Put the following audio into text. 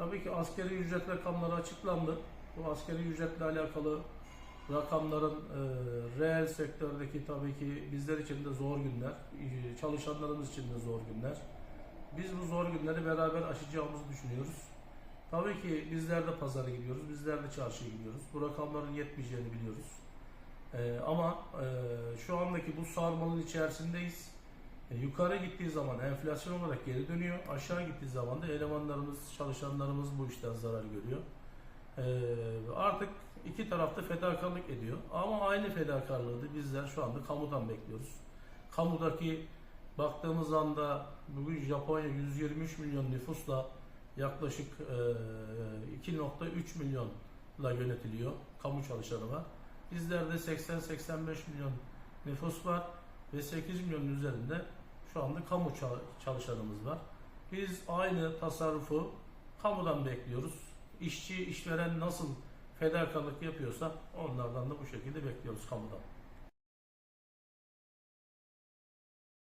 Tabii ki askeri ücret rakamları açıklandı. Bu askeri ücretle alakalı rakamların e, reel sektördeki tabii ki bizler için de zor günler, e, çalışanlarımız için de zor günler. Biz bu zor günleri beraber aşacağımızı düşünüyoruz. Tabii ki bizler de pazara gidiyoruz, bizler de çarşıya gidiyoruz. Bu rakamların yetmeyeceğini biliyoruz. E, ama e, şu andaki bu sarmalın içerisindeyiz. E, yukarı gittiği zaman enflasyon olarak geri dönüyor. Aşağı gittiği zaman da elemanlarımız, çalışanlarımız bu işten zarar görüyor. E, artık iki tarafta fedakarlık ediyor. Ama aynı fedakarlığı da bizler şu anda kamudan bekliyoruz. Kamudaki baktığımız anda bugün Japonya 123 milyon nüfusla yaklaşık e, 2.3 milyonla yönetiliyor. Kamu çalışanı var. Bizlerde 80-85 milyon nüfus var ve 8 milyonun üzerinde şu anda kamu ça- çalışanımız var. Biz aynı tasarrufu kamudan bekliyoruz. İşçi, işveren nasıl fedakarlık yapıyorsa onlardan da bu şekilde bekliyoruz kamudan.